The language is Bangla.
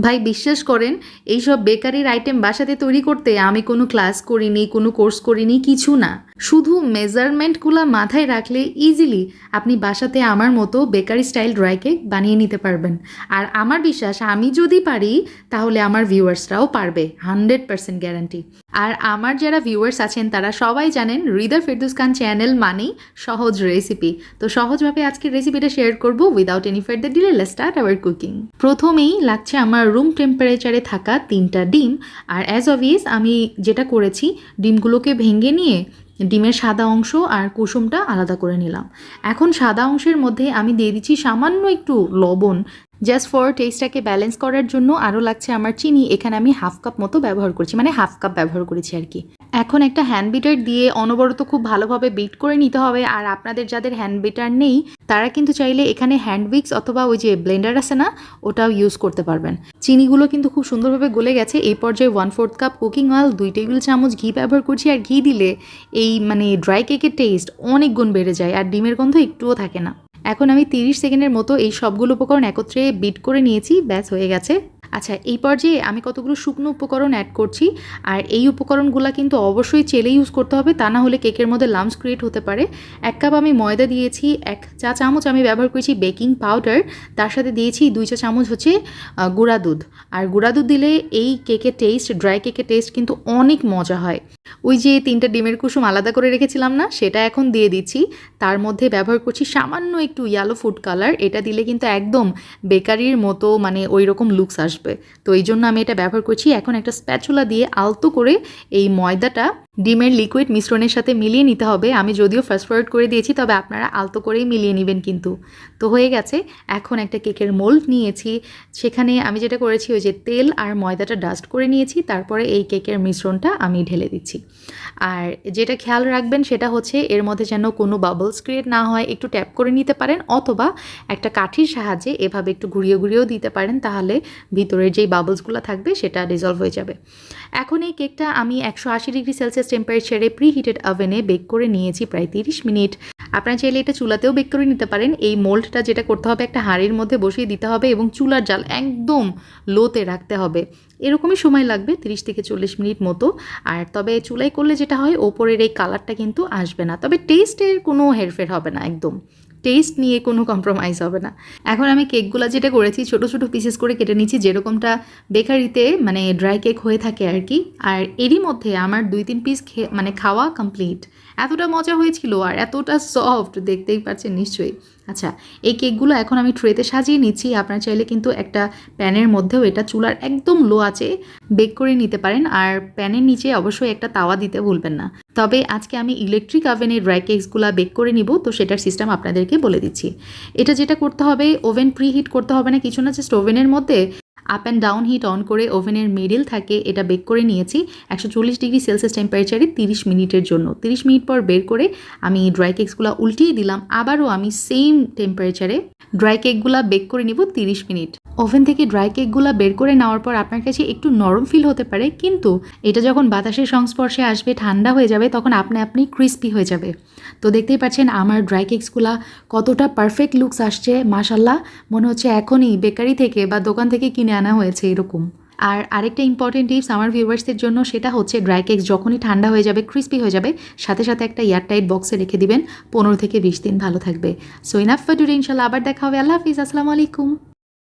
ভাই, বিশ্বাস করেন, এইসব বেকারির আইটেম বাসাতে তৈরি করতে আমি কোনো ক্লাস করিনি, কোনো কোর্স করিনি, কিছু না। শুধু মেজারমেন্টগুলো মাথায় রাখলে ইজিলি আপনি বাসাতে আমার মতো বেকারি স্টাইল ড্রাই কেক বানিয়ে নিতে পারবেন। আর আমার বিশ্বাস, আমি যদি পারি, তাহলে আমার ভিউয়ার্সরাও পারবে হান্ড্রেড পার্সেন্ট গ্যারান্টি আর আমার যারা ভিউয়ার্স আছেন, তারা সবাই জানেন হৃদয় ফেরদুস খান চ্যানেল মানেই সহজ রেসিপি তো সহজভাবে আজকের রেসিপিটা শেয়ার করব without any further delay let start our cooking প্রথমেই লাগছে আমার রুম টেম্পারেচারে থাকা তিনটা ডিম। আর অ্যাজ অবভিয়াস আমি যেটা করেছি, ডিমগুলোকে ভেঙে নিয়ে ডিমের সাদা অংশ আর কুসুমটা আলাদা করে নিলাম। এখন সাদা অংশের মধ্যে আমি দিয়ে দিচ্ছি সামান্য একটু লবণ জাস্ট ফর টেস্টটাকে ব্যালেন্স করার জন্য আরও লাগছে আমার চিনি। এখানে আমি হাফ কাপ মতো ব্যবহার করছি মানে হাফ কাপ ব্যবহার করেছি আর কি। এখন একটা হ্যান্ড বিটার দিয়ে অনবরত খুব ভালোভাবে বিট করে নিতে হবে। আর আপনাদের যাদের হ্যান্ড বিটার নেই তারা কিন্তু চাইলে এখানে হ্যান্ড উইক্স অথবা ওই যে ব্লেন্ডার আছে না, ওটাও ইউজ করতে পারবেন। চিনিগুলো কিন্তু খুব সুন্দরভাবে গলে গেছে। এই পর্যায়ে one fourth cup cooking oil দুই টেবিল চামচ ঘি ব্যবহার করছি। আর ঘি দিলে এই মানে ড্রাই কেকের টেস্ট অনেক গুণ বেড়ে যায়। আর ডিমের গন্ধ একটুও থাকে না। এখন আমি তিরিশ সেকেন্ডের মতো এই সবগুলো উপকরণ একত্রে বিট করে নিয়েছি। ব্যাস, হয়ে গেছে। আচ্ছা এই পর্যায়ে আমি কতগুলো শুকনো উপকরণ অ্যাড করছি, আর এই উপকরণগুলো কিন্তু অবশ্যই চেলে ইউজ করতে হবে, তা না হলে কেকের মধ্যে লামস ক্রিয়েট হতে পারে। এক কাপ আমি ময়দা দিয়েছি, এক চা চামচ আমি ব্যবহার করেছি বেকিং পাউডার তার সাথে দিয়েছি দুই চা চামচ হচ্ছে গুঁড়া দুধ। আর গুঁড়া দুধ দিলে এই কেকের টেস্ট ড্রাই কেকের টেস্ট কিন্তু অনেক মজা হয়। ওই যে তিনটা ডিমের কুসুম আলাদা করে রেখেছিলাম না, সেটা এখন দিয়ে দিচ্ছি। তার মধ্যে ব্যবহার করছি সামান্য একটু ইয়ালো ফুড কালার এটা দিলে কিন্তু একদম বেকারির মতো মানে ওই রকম লুকস আসবে। তো এই জন্য আমি এটা ব্যবহার করছি। এখন একটা স্প্যাচুলা দিয়ে আলতো করে এই ময়দাটা ডিমের লিকুইড মিশ্রণের সাথে মিলিয়ে নিতে হবে। আমি যদিও ফার্স্ট ফরওয়ার্ড করে দিয়েছি, তবে আপনারা আলতো করেই মিলিয়ে নেবেন কিন্তু। তো হয়ে গেছে, এখন একটা কেকের মোল্ড নিয়েছি। সেখানে আমি যেটা করেছি, ওই যে তেল আর ময়দাটা ডাস্ট করে নিয়েছি, তারপরে এই কেকের মিশ্রণটা আমি ঢেলে দিচ্ছি। আর যেটা খেয়াল রাখবেন, সেটা হচ্ছে এর মধ্যে যেন কোনো বাবলস ক্রিয়েট না হয়, একটু ট্যাপ করে নিতে পারেন, অথবা একটা কাঠির সাহায্যে এভাবে একটু ঘুরিয়ে ঘুরিয়েও দিতে পারেন, তাহলে ভিতরের যেই বাবলসগুলো থাকবে, সেটা ডিজলভ হয়ে যাবে। এখন এই কেকটা আমি একশো আশি ডিগ্রি সেলসিয়াস টেম্পারেচারে প্রি হিটেড ওভেনে বেক করে নিয়েছি প্রায় তিরিশ মিনিট। আপনারা চাইলে এটা চুলাতেও বেক করে নিতে পারেন। এই মোল্ডটা যেটা করতে হবে, একটা হাঁড়ির মধ্যে বসিয়ে দিতে হবে এবং চুলার জাল একদম লোতে রাখতে হবে। এরকমই সময় লাগবে, তিরিশ থেকে চল্লিশ মিনিট মতো। আর তবে চুলাই করলে যেটা হয়, ওপরের এই কালারটা কিন্তু আসবে না। তবে টেস্টের কোনো হেরফের হবে না, একদম। টেস্ট নিয়ে কোনো কম্প্রোমাইজ হবে না। এখন আমি কেকগুলো যেটা করেছি, ছোট ছোট পিসেস করে কেটে নিচ্ছি যেরকমটা বেকারিতে মানে ড্রাই কেক হয়ে থাকে আর কি। আর এরই মধ্যে আমার দুই, তিন পিস মানে খাওয়া কমপ্লিট এতটা মজা হয়েছিল আর এতটা সফট দেখতেই পাচ্ছেন নিশ্চয়ই। আচ্ছা এই কেকগুলো এখন আমি ট্রেতে সাজিয়ে নিচ্ছি। আপনার চাইলে কিন্তু একটা প্যানের মধ্যেও এটা চুলার একদম লো আছে বেক করে নিতে পারেন। আর প্যানের নিচে অবশ্যই একটা তাওয়া দিতে ভুলবেন না। তবে আজকে আমি ইলেকট্রিক ওভেনে ড্রাই কেকসগুলো বেক করে নিব। তো সেটার সিস্টেম আপনাদেরকে বলে দিচ্ছি। এটা যেটা করতে হবে ওভেন প্রি হিট করতে হবে না, কিছু না জাস্ট ওভেনের মধ্যে up and down heat on করে ওভেনের মিডিল থাকে এটা বেক করে নিয়েছি। একশো চল্লিশ ডিগ্রি সেলসিয়াস টেম্পারেচারে তিরিশ মিনিটের জন্য। তিরিশ মিনিট পর বের করে আমি ড্রাই কেকসগুলো উল্টিয়ে দিলাম। আবারও আমি সেম টেম্পারেচারে ড্রাই কেকগুলো বেক করে নিব তিরিশ মিনিট। ওভেন থেকে ড্রাই কেকগুলো বের করে নেওয়ার পর আপনার কাছে একটু নরম ফিল হতে পারে, কিন্তু এটা যখন বাতাসের সংস্পর্শে আসবে, ঠান্ডা হয়ে যাবে, তখন আপনি আপনি ক্রিস্পি হয়ে যাবে। তো দেখতেই পাচ্ছেন আমার ড্রাই কেকসগুলো কতটা পারফেক্ট লুকস আসছে। মাশাল্লাহ মনে হচ্ছে এখনই বেকারি থেকে বা দোকান থেকে কিনে আনা হয়েছে এরকম। আর আরেকটা ইম্পর্টেন্ট টিপস আমার ভিউয়ার্সদের জন্য সেটা হচ্ছে ড্রাই কেক যখনই ঠান্ডা হয়ে যাবে ক্রিস্পি হয়ে যাবে, সাথে সাথে একটা এয়ারটাইট বক্সে রেখে দিবেন, পনেরো থেকে বিশ দিন ভালো থাকবে। সো ইনাফ ফর ইনশাল্লাহ আবার দেখা হবে। আল্লাহ হাফিজ, আসসালামু আলাইকুম।